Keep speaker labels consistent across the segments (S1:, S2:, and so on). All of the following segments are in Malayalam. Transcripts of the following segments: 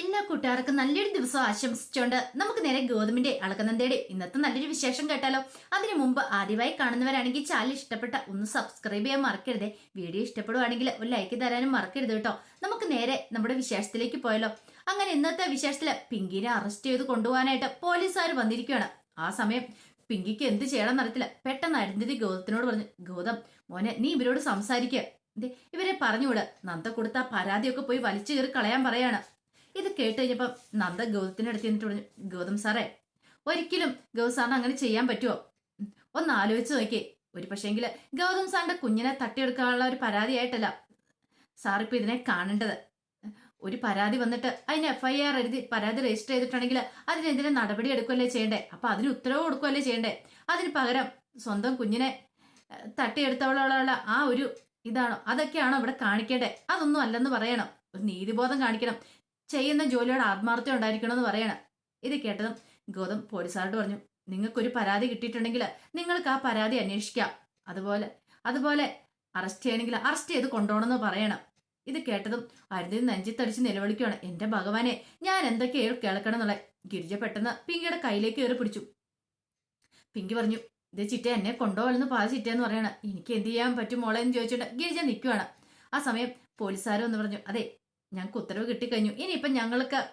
S1: എല്ലാ കൂട്ടുകാർക്കും നല്ലൊരു ദിവസം ആശംസിച്ചുകൊണ്ട് നമുക്ക് നേരെ ഗോതമ്പിന്റെ അളകനന്ദയുടെ ഇന്നത്തെ നല്ലൊരു വിശേഷം കേട്ടാലോ? അതിനു മുമ്പ് ആദ്യമായി കാണുന്നവരാണെങ്കിൽ ചാനൽ ഇഷ്ടപ്പെട്ട ഒന്ന് സബ്സ്ക്രൈബ് ചെയ്യാൻ മറക്കരുത്. വീഡിയോ ഇഷ്ടപ്പെടുവാണെങ്കിൽ ഒരു ലൈക്ക് തരാനും മറക്കരുത് കേട്ടോ. നമുക്ക് നേരെ നമ്മുടെ വിശേഷത്തിലേക്ക് പോയാലോ? അങ്ങനെ ഇന്നത്തെ വിശേഷത്തിൽ പിങ്കിനെ അറസ്റ്റ് ചെയ്ത് കൊണ്ടുപോകാനായിട്ട് പോലീസുകാർ വന്നിരിക്കുകയാണ്. ആ സമയം പിങ്കിക്ക് എന്ത് ചെയ്യണമെന്ന് അറിയത്തില്ല. പെട്ടെന്ന് അരുന്ധതി ഗോതത്തിനോട് പറഞ്ഞു ഗോതം മോനെ നീ ഇവരോട് സംസാരിക്കുക ഇവരെ പറഞ്ഞുവിട് നന്ദ കൊടുത്ത പരാതിയൊക്കെ പോയി വലിച്ചു കയറി കളയാൻ പറയാണ്. ഇത് കേട്ട് കഴിഞ്ഞപ്പം നന്ദ ഗൗതത്തിന്റെ അടുത്ത് പറഞ്ഞു ഗൗതം സാറേ ഒരിക്കലും ഗൗതം സാറിന് അങ്ങനെ ചെയ്യാൻ പറ്റുമോ ഒന്ന് ആലോചിച്ച് നോക്കി. ഒരു പക്ഷേങ്കിൽ ഗൗതം സാറിന്റെ കുഞ്ഞിനെ തട്ടിയെടുക്കാനുള്ള ഒരു പരാതിയായിട്ടല്ല ഇപ്പൊ ഇതിനെ കാണേണ്ടത്. ഒരു പരാതി വന്നിട്ട് അതിന് എഫ് ഐ ആർ എഴുതി പരാതി രജിസ്റ്റർ ചെയ്തിട്ടുണ്ടെങ്കിൽ അതിനെതിരെ നടപടി എടുക്കുകയല്ലേ ചെയ്യണ്ടേ? അപ്പൊ അതിന് ഉത്തരവ് കൊടുക്കുകയല്ലേ ചെയ്യണ്ടേ? അതിന് പകരം സ്വന്തം കുഞ്ഞിനെ തട്ടിയെടുത്തവളുള്ള ആ ഒരു ഇതാണോ? അതൊക്കെയാണോ ഇവിടെ കാണിക്കേണ്ടേ? അതൊന്നും അല്ലെന്ന് പറയണം. ഒരു നീതിബോധം കാണിക്കണം. ചെയ്യുന്ന ജോലിയോട് ഉണ്ടായിരിക്കണം എന്ന് പറയണം. ഇത് കേട്ടതും ഗൗതം പോലീസുകാരോട് പറഞ്ഞു നിങ്ങൾക്കൊരു പരാതി കിട്ടിയിട്ടുണ്ടെങ്കിൽ നിങ്ങൾക്ക് ആ പരാതി അന്വേഷിക്കാം. അതുപോലെ അതുപോലെ അറസ്റ്റ് ചെയ്യണമെങ്കിൽ അറസ്റ്റ് ചെയ്ത് കൊണ്ടുപോകണമെന്ന് പറയണം. ഇത് കേട്ടതും അരുതി നെഞ്ചിത്തടിച്ച് നിലവിളിക്കുകയാണ്. എന്റെ ഭഗവാനെ ഞാൻ എന്തൊക്കെ കേൾക്കണം എന്നുള്ള ഗിരിജ പെട്ടെന്ന് പിങ്കിയുടെ കയ്യിലേക്ക് കയറി പിടിച്ചു. പിങ്കി പറഞ്ഞു ഇത് ചിറ്റ എന്നെ കൊണ്ടുപോകലെന്ന് പാ ചിറ്റയെന്ന് പറയണം. എനിക്ക് എന്ത് ചെയ്യാൻ പറ്റും മോളെ? എന്ന് ചോദിച്ചിട്ട് ഗിരിജ നിൽക്കുവാണ്. ആ സമയം പോലീസുകാരും എന്ന് പറഞ്ഞു അതെ ഞങ്ങൾക്ക് ഉത്തരവ് കിട്ടിക്കഴിഞ്ഞു. ഇനിയിപ്പം ഞങ്ങൾക്ക്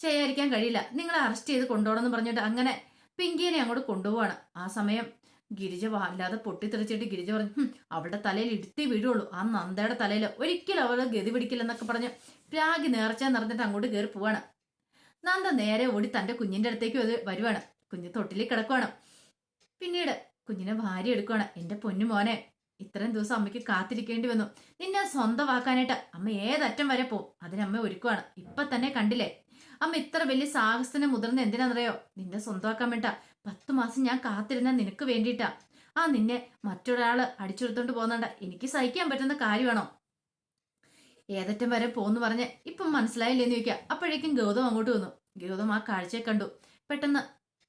S1: ചെയ്യാതിരിക്കാൻ കഴിയില്ല. നിങ്ങളെ അറസ്റ്റ് ചെയ്ത് കൊണ്ടുപോകണമെന്ന് പറഞ്ഞിട്ട് അങ്ങനെ പിങ്കിനെ അങ്ങോട്ട് കൊണ്ടുപോവാണ്. ആ സമയം ഗിരിജ വല്ലാതെ പൊട്ടിത്തെറിച്ചിട്ട് ഗിരിജ പറഞ്ഞു അവളുടെ തലയിൽ ഇടുത്തി വീഴുള്ളൂ ആ നന്ദയുടെ തലയിൽ ഒരിക്കലും അവൾ ഗതി പിടിക്കില്ലെന്നൊക്കെ പറഞ്ഞ് പ്രാഗി നേർച്ച നിറഞ്ഞിട്ട് അങ്ങോട്ട് കയറി പോവാണ്. നന്ദ നേരെ ഓടി തന്റെ കുഞ്ഞിന്റെ അടുത്തേക്ക് വരുവാണ്. കുഞ്ഞ് തൊട്ടിലേക്ക് കിടക്കുവാണ്. പിന്നീട് കുഞ്ഞിനെ ഭാര്യ എടുക്കുവാണ് എന്റെ പൊന്നു മോനെ ഇത്രയും ദിവസം അമ്മയ്ക്ക് കാത്തിരിക്കേണ്ടി വന്നു. നിന്നെ സ്വന്തമാക്കാനായിട്ട് അമ്മ ഏതറ്റം വരെ പോവും. അതിനമ്മ ഒരുക്കുവാണ്. ഇപ്പൊ തന്നെ കണ്ടില്ലേ? അമ്മ ഇത്ര വലിയ സാഹസത്തിന് മുതിർന്ന എന്തിനാണെന്നറിയോ? നിന്നെ സ്വന്തമാക്കാൻ വേണ്ട പത്തു മാസം ഞാൻ കാത്തിരുന്ന നിനക്ക് വേണ്ടിയിട്ടാ. ആ നിന്നെ മറ്റൊരാൾ അടിച്ചെടുത്തോണ്ട് പോകുന്നുണ്ട് എനിക്ക് സഹിക്കാൻ പറ്റുന്ന കാര്യമാണോ ഏതറ്റം വരെ പോന്ന് പറഞ്ഞ് ഇപ്പം മനസ്സിലായില്ലേന്ന് ചോദിക്കാം. അപ്പോഴേക്കും ഗൗതം അങ്ങോട്ട് വന്നു. ഗൗതം ആ കാഴ്ചയെ കണ്ടു. പെട്ടെന്ന്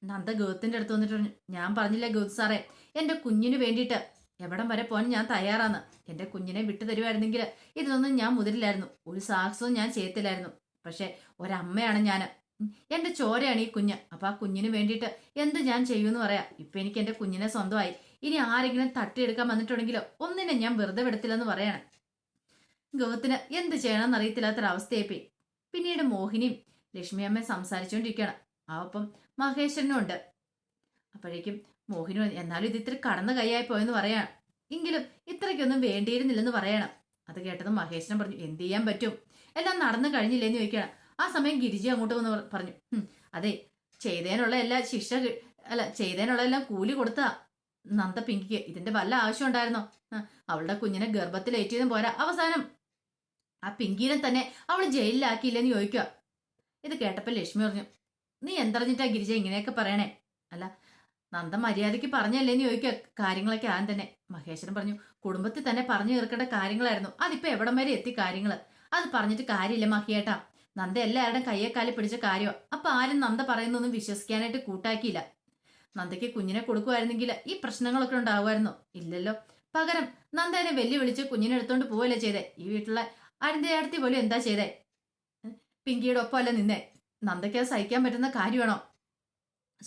S1: നന്ദ ഗൗതത്തിന്റെ അടുത്ത് വന്നിട്ട് പറഞ്ഞു ഞാൻ പറഞ്ഞില്ലേ ഗൗതം സാറേ എന്റെ കുഞ്ഞിന് വേണ്ടിയിട്ട് എവിടം വരെ പോകാൻ ഞാൻ തയ്യാറാണ് എന്റെ കുഞ്ഞിനെ വിട്ടു തരുമായിരുന്നെങ്കിൽ ഇതിനൊന്നും ഞാൻ മുതിരില്ലായിരുന്നു. ഒരു സാഹസവും ഞാൻ ചെയ്യത്തില്ലായിരുന്നു. പക്ഷെ ഒരമ്മയാണ് ഞാൻ എന്റെ ചോരയാണ് ഈ കുഞ്ഞ്. അപ്പൊ ആ കുഞ്ഞിന് വേണ്ടിയിട്ട് എന്ത് ഞാൻ ചെയ്യുമെന്ന് പറയാം. ഇപ്പൊ എനിക്ക് എന്റെ കുഞ്ഞിനെ സ്വന്തമായി. ഇനി ആരെങ്കിലും തട്ടിയെടുക്കാൻ വന്നിട്ടുണ്ടെങ്കിലോ ഒന്നിനെ ഞാൻ വെറുതെ വിടത്തില്ലെന്ന് പറയാണ്. ഗൗതത്തിന് എന്ത് ചെയ്യണമെന്ന് അറിയത്തില്ലാത്തൊരവസ്ഥയായിപ്പോയി പിന്നീട് മോഹിനിയും ലക്ഷ്മി സംസാരിച്ചുകൊണ്ടിരിക്കുകയാണ്. ആ ഒപ്പം മഹേശ്വരനും ഉണ്ട്. അപ്പോഴേക്കും മോഹിനി എന്നാലും ഇത് ഇത്തിരി കടന്ന കൈയായി പോയെന്ന് പറയാം. എങ്കിലും ഇത്രയ്ക്കൊന്നും വേണ്ടിയിരുന്നില്ലെന്ന് പറയണം. അത് കേട്ടതും മഹേശ്വരൻ പറഞ്ഞു എന്ത് ചെയ്യാൻ പറ്റും? എല്ലാം നടന്നു കഴിഞ്ഞില്ലേന്ന് ചോദിക്കണം ആ സമയം ഗിരിജി അങ്ങോട്ട് വന്ന് പറഞ്ഞു അതെ ചെയ്തതിനുള്ള എല്ലാ ശിക്ഷ അല്ല ചെയ്തതിനുള്ള എല്ലാം കൂലി കൊടുത്താ. നന്ദ പിങ്കിക്ക് ഇതിന്റെ വല്ല ആവശ്യം ഉണ്ടായിരുന്നോ? അവളുടെ കുഞ്ഞിനെ ഗർഭത്തിലേറ്റിയതും പോരാ. അവസാനം ആ പിങ്കിനെ തന്നെ അവൾ ജയിലിലാക്കിയില്ലെന്ന് ചോദിക്കുക. ഇത് കേട്ടപ്പോൾ ലക്ഷ്മി പറഞ്ഞു നീ എന്തറിഞ്ഞിട്ടാ ഗിരിജ ഇങ്ങനെയൊക്കെ പറയണേ? അല്ല നന്ദ മര്യാദയ്ക്ക് പറഞ്ഞല്ലേ എന്ന് ചോദിക്കുക. കാര്യങ്ങളൊക്കെ ആൻ തന്നെ. മഹേശ്വരൻ പറഞ്ഞു കുടുംബത്തിൽ തന്നെ പറഞ്ഞു തീർക്കേണ്ട കാര്യങ്ങളായിരുന്നു. അതിപ്പോ എവിടം വരെ എത്തി കാര്യങ്ങൾ അത് പറഞ്ഞിട്ട് കാര്യമില്ല മഹിയേട്ടാ. നന്ദ എല്ലാവരുടെയും കയ്യേക്കാലി പിടിച്ച കാര്യമോ അപ്പൊ ആരും നന്ദ പറയുന്നൊന്നും വിശ്വസിക്കാനായിട്ട് കൂട്ടാക്കിയില്ല. നന്ദയ്ക്ക് കുഞ്ഞിനെ കൊടുക്കുമായിരുന്നെങ്കിൽ ഈ പ്രശ്നങ്ങളൊക്കെ ഉണ്ടാവുമായിരുന്നോ. ഇല്ലല്ലോ. പകരം നന്ദ എന്നെ വെല്ലുവിളിച്ച് കുഞ്ഞിനെ എടുത്തോണ്ട് പോവല്ലേ ചെയ്തേ. ഈ വീട്ടിലെ അരുന്തയാടത്തി പോലും എന്താ ചെയ്തേ? പിങ്കിയുടെ ഒപ്പമല്ല നിന്നെ. നന്ദയ്ക്ക് സഹിക്കാൻ പറ്റുന്ന കാര്യമാണോ?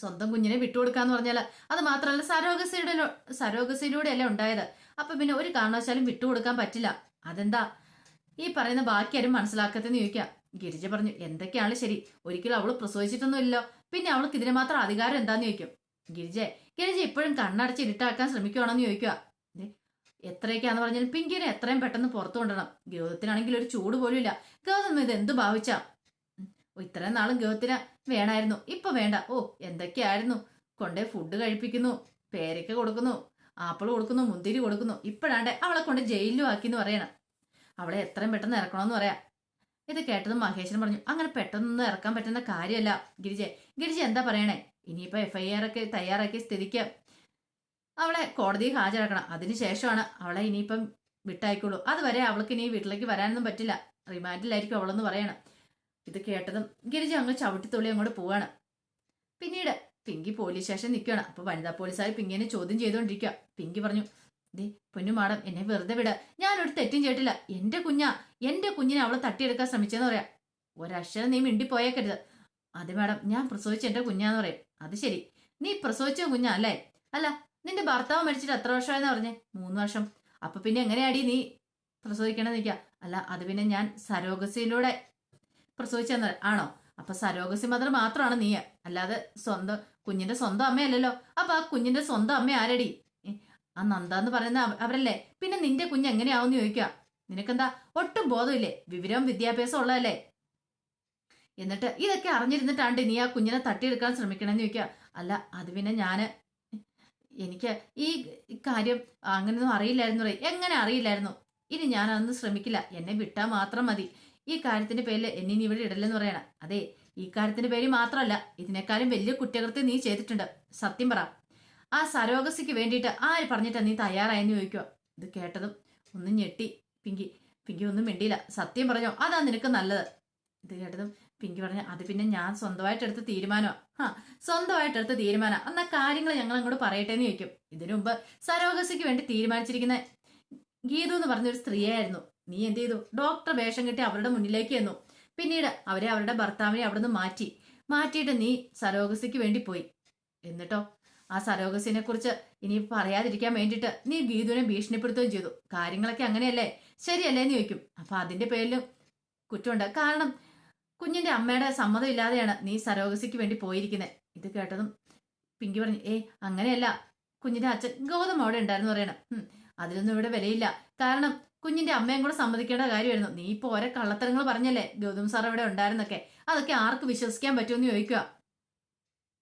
S1: സ്വന്തം കുഞ്ഞിനെ വിട്ടുകൊടുക്കാന്ന് പറഞ്ഞാൽ അത് മാത്രമല്ല സരോഗസിയുടെ സരോഗസിയിലൂടെ അല്ലേ ഉണ്ടായത്. അപ്പൊ പിന്നെ ഒരു കാരണവശാലും വിട്ടുകൊടുക്കാൻ പറ്റില്ല. അതെന്താ? ഈ പറയുന്ന ബാക്കി ആരും മനസ്സിലാക്കത്തെന്ന് ചോദിക്കാം. ഗിരിജ പറഞ്ഞു എന്തൊക്കെയാണ് ശരി? ഒരിക്കലും അവൾ പ്രസവിച്ചിട്ടൊന്നുമില്ലോ പിന്നെ അവൾക്ക് ഇതിന് മാത്രം അധികാരം എന്താന്ന് ചോദിക്കും. ഗിരിജ ഗിരിജ ഇപ്പോഴും കണ്ണടച്ച് ഇരുട്ടാക്കാൻ ശ്രമിക്കുകയാണെന്ന് ചോദിക്കുക എത്രയൊക്കെയാന്ന് പറഞ്ഞാൽ പിങ്കിനെ എത്രയും പെട്ടെന്ന് പുറത്തു കൊണ്ടുവരണം. ഗൗതത്തിനാണെങ്കിൽ ഒരു ചൂട് പോലും ഇല്ല. ഗൗതം ഇത് എന്ത് ഭാവിച്ചാ? ഓ, ഇത്രയും നാളും ഗൗതത്തിന് വേണായിരുന്നു. ഇപ്പൊ വേണ്ട. ഓ എന്തൊക്കെയായിരുന്നു? കൊണ്ടേ ഫുഡ് കഴിപ്പിക്കുന്നു പേരയ്ക്ക കൊടുക്കുന്നു ആപ്പിൾ കൊടുക്കുന്നു മുന്തിരി കൊടുക്കുന്നു. ഇപ്പോഴാണ്ട് അവളെ കൊണ്ട് ജയിലിലും ആക്കിന്ന് പറയണം. അവളെ എത്രയും പെട്ടെന്ന് ഇറക്കണമെന്ന് പറയാം. ഇത് കേട്ടതും മഹേശ്വരൻ പറഞ്ഞു അങ്ങനെ പെട്ടെന്നൊന്നും ഇറക്കാൻ പറ്റുന്ന കാര്യമല്ല ഗിരിജ. ഗിരിജ എന്താ പറയണേ? ഇനിയിപ്പോ എഫ് ഐ ആർ ഒക്കെ തയ്യാറാക്കി സ്ഥിതിക്ക് അവളെ കോടതിയിൽ ഹാജരാക്കണം. അതിനുശേഷമാണ് അവളെ ഇനിയിപ്പം വിട്ടയക്കുള്ളൂ. അതുവരെ അവൾക്ക് ഇനി വീട്ടിലേക്ക് വരാനൊന്നും പറ്റില്ല. റിമാൻഡിലായിരിക്കും അവളെന്ന് പറയണം. ഇത് കേട്ടതും ഗിരിജ അങ്ങ് ചവിട്ടിത്തുള്ളി അങ്ങോട്ട് പോവാണ്. പിന്നീട് പിങ്കി പോലീസ് സ്റ്റേഷൻ നിൽക്കുകയാണ്. അപ്പൊ വനിതാ പോലീസുകാർ പിങ്കിനെ ചോദ്യം ചെയ്തുകൊണ്ടിരിക്കുക. പിങ്കി പറഞ്ഞു ദേ പൊന്നു മാഡം എന്നെ വെറുതെ വിട. ഞാനൊരു തെറ്റും ചെയ്തിട്ടില്ല. എന്റെ കുഞ്ഞാ എന്റെ കുഞ്ഞിനെ അവളെ തട്ടിയെടുക്കാൻ ശ്രമിച്ചെന്ന് പറയാം. ഒരക്ഷരം നീ മിണ്ടിപ്പോയേക്കരുത്. അത് മാഡം ഞാൻ പ്രസവിച്ച എന്റെ കുഞ്ഞാന്ന് പറയും. അത് ശരി. നീ പ്രസവിച്ച കുഞ്ഞാ അല്ലേ? അല്ല നിന്റെ ഭർത്താവ് മരിച്ചിട്ട് എത്ര വർഷമായെന്ന് പറഞ്ഞേ? മൂന്ന് വർഷം. അപ്പൊ പിന്നെ എങ്ങനെയാടി നീ പ്രസവിക്കണമെന്ന് നിൽക്കുക അല്ല അത് പിന്നെ ഞാൻ സരോഗസിയിലൂടെ പ്രസവിച്ചെന്ന് ആണോ? അപ്പൊ സരോഗസി മദർ മാത്രമാണ് നീ അല്ലാതെ സ്വന്തം കുഞ്ഞിന്റെ സ്വന്തം അമ്മയല്ലല്ലോ. അപ്പൊ ആ കുഞ്ഞിന്റെ സ്വന്തം അമ്മ ആരടി? ആ നന്ദ എന്ന് പറയുന്ന അവരല്ലേ? പിന്നെ നിന്റെ കുഞ്ഞ് എങ്ങനെയാവുമെന്ന് ചോദിക്കുക നിനക്കെന്താ? ഒട്ടും ബോധമില്ലേ? വിവരവും വിദ്യാഭ്യാസം ഉള്ളതല്ലേ? എന്നിട്ട് ഇതൊക്കെ അറിഞ്ഞിരുന്നിട്ടാണ്ട് നീ ആ കുഞ്ഞിനെ തട്ടിയെടുക്കാൻ ശ്രമിക്കണമെന്ന് ചോദിക്കുക അല്ല അത് പിന്നെ ഞാൻ എനിക്ക് ഈ കാര്യം അങ്ങനെയൊന്നും അറിയില്ലായിരുന്നു എങ്ങനെ അറിയില്ലായിരുന്നു? ഇനി ഞാൻ അതൊന്നും ശ്രമിക്കില്ല. എന്നെ വിട്ടാൽ മാത്രം മതി. ഈ കാര്യത്തിന്റെ പേരിൽ എന്നെ നീ ഇവിടെ ഇടലെന്ന് പറയണം. അതെ ഈ കാര്യത്തിന്റെ പേര് മാത്രമല്ല ഇതിനേക്കാളും വലിയ കുറ്റകൃത്യം നീ ചെയ്തിട്ടുണ്ട്. സത്യം പറ. ആ സരോഗസിക്ക് വേണ്ടിയിട്ട് ആര് പറഞ്ഞിട്ടാ നീ തയ്യാറായെന്ന് ചോദിക്കുക? ഇത് കേട്ടതും ഒന്ന് ഞെട്ടി. പിങ്കി പിങ്കി ഒന്നും മിണ്ടിയില്ല. സത്യം പറഞ്ഞോ? അതാ നിനക്ക് നല്ലത്. ഇത് കേട്ടതും പിങ്കി പറഞ്ഞു അത് പിന്നെ ഞാൻ സ്വന്തമായിട്ട് എടുത്ത തീരുമാനമാണ് ആ സ്വന്തമായിട്ട് എടുത്ത തീരുമാനം എന്നാ കാര്യങ്ങൾ ഞങ്ങൾ അങ്ങോട്ട് പറയട്ടെ എന്ന് ചോദിക്കും. ഇതിനു മുമ്പ് സരോഗസിക്ക് വേണ്ടി തീരുമാനിച്ചിരിക്കുന്ന ഗീതു എന്ന് പറഞ്ഞൊരു സ്ത്രീയായിരുന്നു. നീ എന്ത് ചെയ്തു? ഡോക്ടർ വേഷം കെട്ടി അവരുടെ മുന്നിലേക്ക് എന്നു പിന്നീട് അവരെ അവരുടെ ഭർത്താവിനെ അവിടുന്ന് മാറ്റി. മാറ്റിയിട്ട് നീ സരോഗസിക്ക് വേണ്ടി പോയി. എന്നിട്ടോ? ആ സരോഗസിനെ കുറിച്ച് ഇനി പറയാതിരിക്കാൻ വേണ്ടിയിട്ട് നീ ഗീതുവിനെ ഭീഷണിപ്പെടുത്തുകയും ചെയ്തു. കാര്യങ്ങളൊക്കെ അങ്ങനെയല്ലേ? ശരിയല്ലേ എന്ന് ചോദിക്കും. അപ്പൊ അതിന്റെ പേരിലും കുറ്റമുണ്ട്. കാരണം കുഞ്ഞിന്റെ അമ്മയുടെ സമ്മതം ഇല്ലാതെയാണ് നീ സരോഗസിക്ക് വേണ്ടി പോയിരിക്കുന്നത് ഇത് കേട്ടതും പിങ്കി പറഞ്ഞു ഏ അങ്ങനെയല്ല. കുഞ്ഞിന്റെ അച്ഛൻ ഗോതമ്പ് അവിടെ ഉണ്ടായിരുന്നു പറയണം. അതിലൊന്നും ഇവിടെ വിലയില്ല. കാരണം കുഞ്ഞിന്റെ അമ്മയും കൂടെ സമ്മതിക്കേണ്ട കാര്യമായിരുന്നു. നീ ഇപ്പൊ ഓരോ കള്ളത്തരങ്ങൾ പറഞ്ഞല്ലേ? ഗൗതം സാർ ഇവിടെ ഉണ്ടായിരുന്നൊക്കെ. അതൊക്കെ ആർക്ക് വിശ്വസിക്കാൻ പറ്റുമെന്ന് ചോദിക്കുക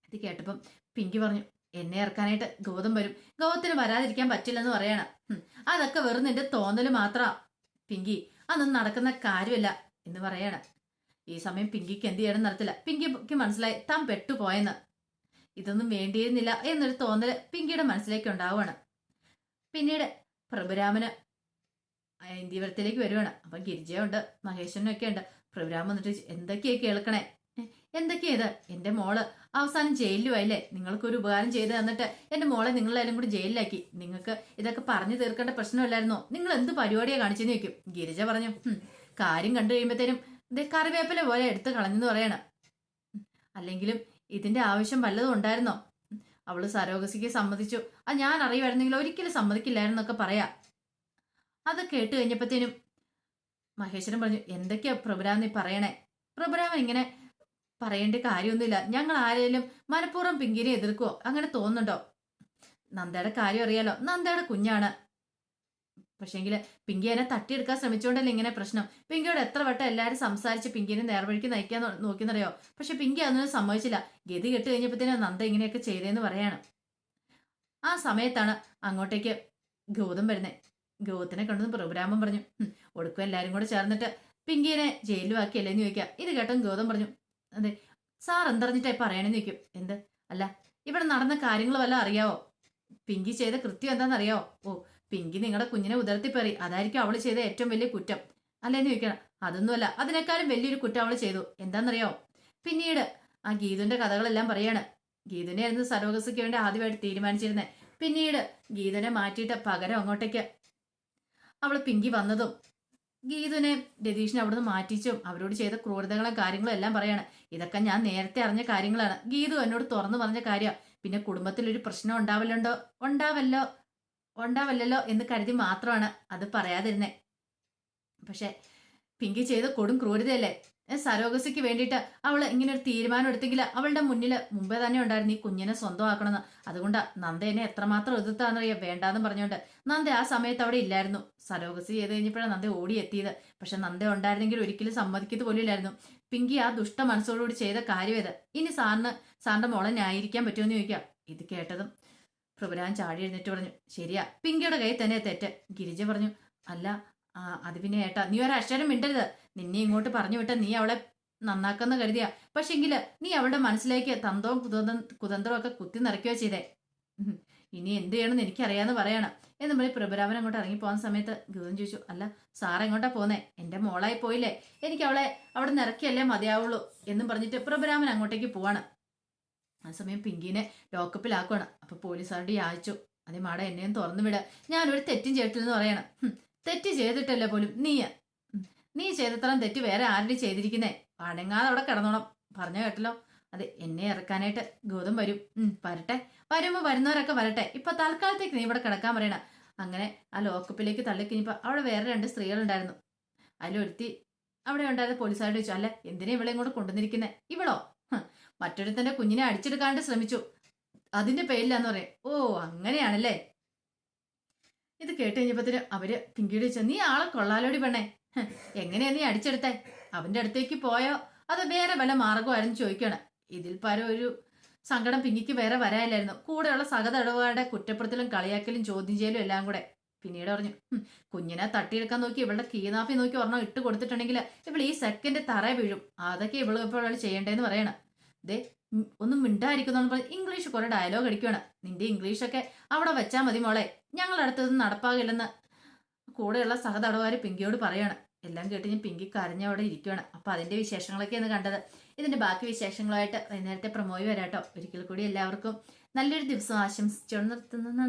S1: ഇത് കേട്ടപ്പം പിങ്കി പറഞ്ഞു എന്നെ ഇറക്കാനായിട്ട് ഗൗതം വരും. ഗൗതത്തിന് വരാതിരിക്കാൻ പറ്റില്ലെന്ന് പറയണം. അതൊക്കെ വെറും നിന്റെ തോന്നൽ മാത്രാ. പിങ്കി അതൊന്നും നടക്കുന്ന കാര്യമല്ല എന്ന് പറയണം. ഈ സമയം പിങ്കിക്ക് എന്ത് ചെയ്യണം നടത്തില്ല. പിങ്കിക്ക് മനസ്സിലായി താൻ പെട്ടുപോയെന്ന്. ഇതൊന്നും വേണ്ടിയിരുന്നില്ല എന്നൊരു തോന്നൽ പിങ്കിയുടെ മനസ്സിലേക്ക് ഉണ്ടാവുകയാണ് പിന്നീട് പ്രഭുരാമന് ഇന്ത്യവരത്തിലേക്ക് വരുവാണ്. അപ്പൊ ഗിരിജയുണ്ട് മഹേശ്വരനൊക്കെ ഉണ്ട്. പ്രോഗ്രാം വന്നിട്ട് എന്തൊക്കെയാ കേൾക്കണേ? "ഏ, എന്തൊക്കെയാ ഇത്? എന്റെ മോൾ അവസാനം ജയിലുമായില്ലേ നിങ്ങൾക്ക് ഒരു ഉപകാരം ചെയ്ത് തന്നിട്ട് എന്റെ മോളെ നിങ്ങളെല്ലാം കൂടി ജയിലിലാക്കി. നിങ്ങൾക്ക് ഇതൊക്കെ പറഞ്ഞു തീർക്കേണ്ട പ്രശ്നമില്ലായിരുന്നോ? നിങ്ങൾ എന്ത് പരിപാടിയാ കാണിച്ചെന്ന് വെക്കും ഗിരിജ പറഞ്ഞു കാര്യം കണ്ടു കഴിയുമ്പോഴത്തേനും ഇത് പോലെ എടുത്ത് കളഞ്ഞെന്ന് പറയണം. അല്ലെങ്കിലും ഇതിന്റെ ആവശ്യം വല്ലതും ഉണ്ടായിരുന്നോ? അവൾ സരോഗസിക്ക് സമ്മതിച്ചു. ആ ഞാൻ അറിയുമായിരുന്നെങ്കിൽ ഒരിക്കലും സമ്മതിക്കില്ലായിരുന്നൊക്കെ പറയാ. അത് കേട്ട് കഴിഞ്ഞപ്പോഴത്തേനും മഹേശ്വരൻ പറഞ്ഞു എന്തൊക്കെയാ പ്രഭുരാം നീ പറയണേ? പ്രഭുരാമൻ ഇങ്ങനെ പറയേണ്ട കാര്യമൊന്നുമില്ല. ഞങ്ങൾ ആരെയും മനഃപൂർവം പിങ്കിനെ എതിർക്കുവോ? അങ്ങനെ തോന്നുന്നുണ്ടോ? നന്ദയുടെ കാര്യം അറിയാലോ. നന്ദയുടെ കുഞ്ഞാണ്. പക്ഷേങ്കിൽ പിങ്കി എന്നെ തട്ടിയെടുക്കാൻ ശ്രമിച്ചുകൊണ്ടല്ലേ ഇങ്ങനെ പ്രശ്നം? പിങ്കിയോട് എത്ര വട്ടം എല്ലാവരും സംസാരിച്ച് പിങ്കിനെ നേർവഴിക്ക് നയിക്കാൻ നോക്കിയെന്നറിയോ? പക്ഷെ പിങ്കി അതൊന്നും സമ്മതിച്ചില്ല. ഗതി കെട്ട് കഴിഞ്ഞപ്പോഴത്തേനും നന്ദ ഇങ്ങനെയൊക്കെ ചെയ്തേന്ന് പറയാണ്. ആ സമയത്താണ് അങ്ങോട്ടേക്ക് ഗൗതം വരുന്നത് ഗൗതത്തിനെ കണ്ടു പ്രോഗ്രാമം പറഞ്ഞു. ഒടുക്കും എല്ലാരും കൂടെ ചേർന്നിട്ട് പിങ്കിനെ ജയിലുമാക്കിയല്ലേ എന്ന് ചോദിക്കുക ഇത് കേട്ടോ ഗൗതം പറഞ്ഞു. അതെ സാർ എന്തറിഞ്ഞിട്ടായി പറയണെന്ന് ചോദിക്കും. എന്ത്? അല്ല ഇവിടെ നടന്ന കാര്യങ്ങൾ വല്ല അറിയാവോ? പിങ്കി ചെയ്ത കൃത്യം എന്താണെന്നറിയാവോ ഓ പിങ്കി നിങ്ങളുടെ കുഞ്ഞിനെ ഉദർത്തിപ്പേറി അതായിരിക്കും അവൾ ചെയ്ത ഏറ്റവും വലിയ കുറ്റം. അല്ലേന്ന് ചോദിക്കണം. അതൊന്നുമല്ല അതിനേക്കാളും വലിയൊരു കുറ്റം അവൾ ചെയ്തു. എന്താണെന്നറിയാവോ പിന്നീട് ആ ഗീതുന്റെ കഥകളെല്ലാം പറയാണ്. ഗീതുനെ ആയിരുന്നു സർവകസയ്ക്ക് വേണ്ടി ആദ്യമായിട്ട് തീരുമാനിച്ചിരുന്നത് പിന്നീട് ഗീതനെ മാറ്റിയിട്ട് പകരം അങ്ങോട്ടേക്ക് അവൾ പിങ്കി വന്നതും. ഗീതുനെ രതീഷിനെ അവിടുന്ന് മാറ്റിച്ചും അവരോട് ചെയ്ത ക്രൂരതകളും കാര്യങ്ങളും എല്ലാം പറയാണ്. ഇതൊക്കെ ഞാൻ നേരത്തെ അറിഞ്ഞ കാര്യങ്ങളാണ്. ഗീതു എന്നോട് തുറന്നു പറഞ്ഞ കാര്യം. പിന്നെ കുടുംബത്തിൽ ഒരു പ്രശ്നം ഉണ്ടാവലുണ്ടോ? ഉണ്ടാവല്ലോ. ഉണ്ടാവല്ലോ എന്ന് കരുതി മാത്രമാണ് അത് പറയാതിരുന്നേ. പക്ഷെ പിങ്കി ചെയ്ത കൊടും ക്രൂരതയല്ലേ? സരോഗസിക്ക് വേണ്ടിയിട്ട് അവൾ ഇങ്ങനെ ഒരു തീരുമാനം എടുത്തെങ്കിൽ അവളുടെ മുന്നിൽ മുമ്പേ തന്നെ ഉണ്ടായിരുന്നു ഈ കുഞ്ഞിനെ സ്വന്തമാക്കണമെന്ന്. അതുകൊണ്ട് നന്ദ എന്നെ എത്രമാത്രം എതിർത്താന്നറിയാം? വേണ്ടാന്ന് പറഞ്ഞുകൊണ്ട് നന്ദ ആ സമയത്ത് അവിടെ ഇല്ലായിരുന്നു. സരോഗസി ചെയ്ത് കഴിഞ്ഞപ്പോഴാണ് നന്ദ ഓടി എത്തിയത് പക്ഷെ നന്ദ ഉണ്ടായിരുന്നെങ്കിൽ ഒരിക്കലും സമ്മതിക്കത് പോലും ഇല്ലായിരുന്നു. പിങ്കി ആ ദുഷ്ട മനസ്സോടുകൂടി ചെയ്ത കാര്യം ഇത് ഇനി സാറിന് സാറിന്റെ മോളെ ന്യായീകരിക്കാൻ പറ്റുമെന്ന് ചോദിക്കാം ഇത് കേട്ടതും പ്രഭുരാൻ ചാടി എഴുന്നേറ്റ് പറഞ്ഞു. ശരിയാ. പിങ്കിയുടെ കയ്യിൽ തന്നെ തെറ്റ്. ഗിരിജ പറഞ്ഞു. അല്ല ആ, അത് പിന്നെ ഏട്ടാ നീ ഒരു അക്ഷരം മിണ്ടരുത്. നിന്നെ ഇങ്ങോട്ട് പറഞ്ഞു വിട്ട നീ അവളെ നന്നാക്കുന്ന കരുതിയാ. പക്ഷെങ്കിൽ നീ അവളുടെ മനസ്സിലേക്ക് തന്തവും കുതന്ത്രം കുതന്ത്രവും ഒക്കെ കുത്തി നിറയ്ക്കുകയോ ചെയ്തേ. ഇനി എന്ത് ചെയ്യണമെന്ന് എനിക്കറിയാന്ന് പറയണം. എന്ന് പറയും പ്രഭുരാമൻ അങ്ങോട്ട് ഇറങ്ങി പോകുന്ന സമയത്ത് ഗൗതം ചോദിച്ചു അല്ല സാർ എങ്ങോട്ടാ പോന്നേ? എന്റെ മോളായി പോയില്ലേ? എനിക്ക് അവളെ അവിടെ നിറക്കിയല്ലേ മതിയാവുള്ളൂ എന്നും പറഞ്ഞിട്ട് പ്രഭുരാമൻ അങ്ങോട്ടേക്ക് പോവാണ്. ആ സമയം പിങ്കിനെ ലോക്കപ്പിലാക്കുവാണ്. അപ്പൊ പോലീസുകാരുടെ യാചിച്ചു അതേ മാഡം എന്നെയും തുറന്നു വിട. ഞാനൊരു തെറ്റും ചെയ്തിട്ടില്ലെന്ന് പറയണം. തെറ്റ് ചെയ്തിട്ടല്ലേ പോലും? നീ നീ ചെയ്തത്രയും തെറ്റ് വേറെ ആരുടെ ചെയ്തിരിക്കുന്നേ? പണങ്ങാതെ അവിടെ കിടന്നോണം. പറഞ്ഞു കേട്ടല്ലോ? അതെ എന്നെ ഇറക്കാനായിട്ട് ഗൗതം വരും. വരട്ടെ. വരുമ്പോ വരുന്നവരൊക്കെ വരട്ടെ. ഇപ്പൊ തൽക്കാലത്തേക്ക് നീ ഇവിടെ കിടക്കാൻ പറയണ. അങ്ങനെ ആ ലോക്കപ്പിലേക്ക് തള്ളിക്കഴിഞ്ഞപ്പോ അവിടെ വേറെ രണ്ട് സ്ത്രീകളുണ്ടായിരുന്നു. അതിലൊരുത്തി അവിടെ ഉണ്ടായിരുന്ന പോലീസുകാരോട് ചോദിച്ചു അല്ല എന്തിനാ ഇവളെ ഇങ്ങോട്ട് കൊണ്ടുവന്നിരിക്കുന്നത് ഇവളോ? മറ്റൊരുത്തന്റെ കുഞ്ഞിനെ അടിച്ചെടുക്കാണ്ട് ശ്രമിച്ചു. അതിന്റെ പേരിലാന്ന് പറയും. ഓ അങ്ങനെയാണല്ലേ? ഇത് കേട്ട് കഴിഞ്ഞപ്പത്തിന് അവർ പിങ്കിയോട് ചോദിച്ചു നീ ആളെ കൊള്ളാലോടി പെണ്ണേ. എങ്ങനെയാ നീ അടിച്ചെടുത്തേ? അവന്റെ അടുത്തേക്ക് പോയോ? അത് വേറെ വല്ല മാർഗമായിരുന്നു ചോദിക്കണം. ഇതിൽ പരം ഒരു സങ്കടം പിങ്കിക്ക് വേറെ വരാനില്ലായിരുന്നു. കൂടെയുള്ള സഹതടവുകാരുടെ കുറ്റപ്പെടുത്തലും കളിയാക്കലും ചോദ്യം ചെയ്യലും എല്ലാം കൂടെ. പിന്നീട് പറഞ്ഞു "ഹും, കുഞ്ഞിനെ തട്ടിയെടുക്കാൻ നോക്കി ഇവളുടെ കീനാഫി നോക്കി ഒരെണ്ണം ഇട്ട് കൊടുത്തിട്ടുണ്ടെങ്കിൽ ഇവൾ ഈ സെക്കൻഡ് തറ വീഴും. അതൊക്കെ ഇവൾ ചെയ്യേണ്ടതെന്ന് പറയണം. ദേ ഒന്നും മിണ്ടായിരിക്കുന്നു പറഞ്ഞ് ഇംഗ്ലീഷ് കുറെ ഡയലോഗ് അടിക്കുകയാണ് നിന്റെ ഇംഗ്ലീഷൊക്കെ അവിടെ വെച്ചാൽ മതി മോളെ. ഞങ്ങളുടെ അടുത്തൊന്നും നടപ്പാകില്ലെന്ന് കൂടെയുള്ള സഹതടവുകാർ പിങ്കിയോട് പറയാണ്. എല്ലാം കേട്ട് ഞാൻ പിങ്കി കരഞ്ഞ അവിടെ ഇരിക്കുകയാണ് അപ്പൊ അതിന്റെ വിശേഷങ്ങളൊക്കെയാണ് കണ്ടത്. ഇതിന്റെ ബാക്കി വിശേഷങ്ങളുമായിട്ട് വൈകുന്നേരത്തെ പ്രമോയി വരാട്ടോ. ഒരിക്കൽ കൂടി എല്ലാവർക്കും നല്ലൊരു ദിവസം ആശംസിച്ചുകൊണ്ട് നിർത്തുന്നു.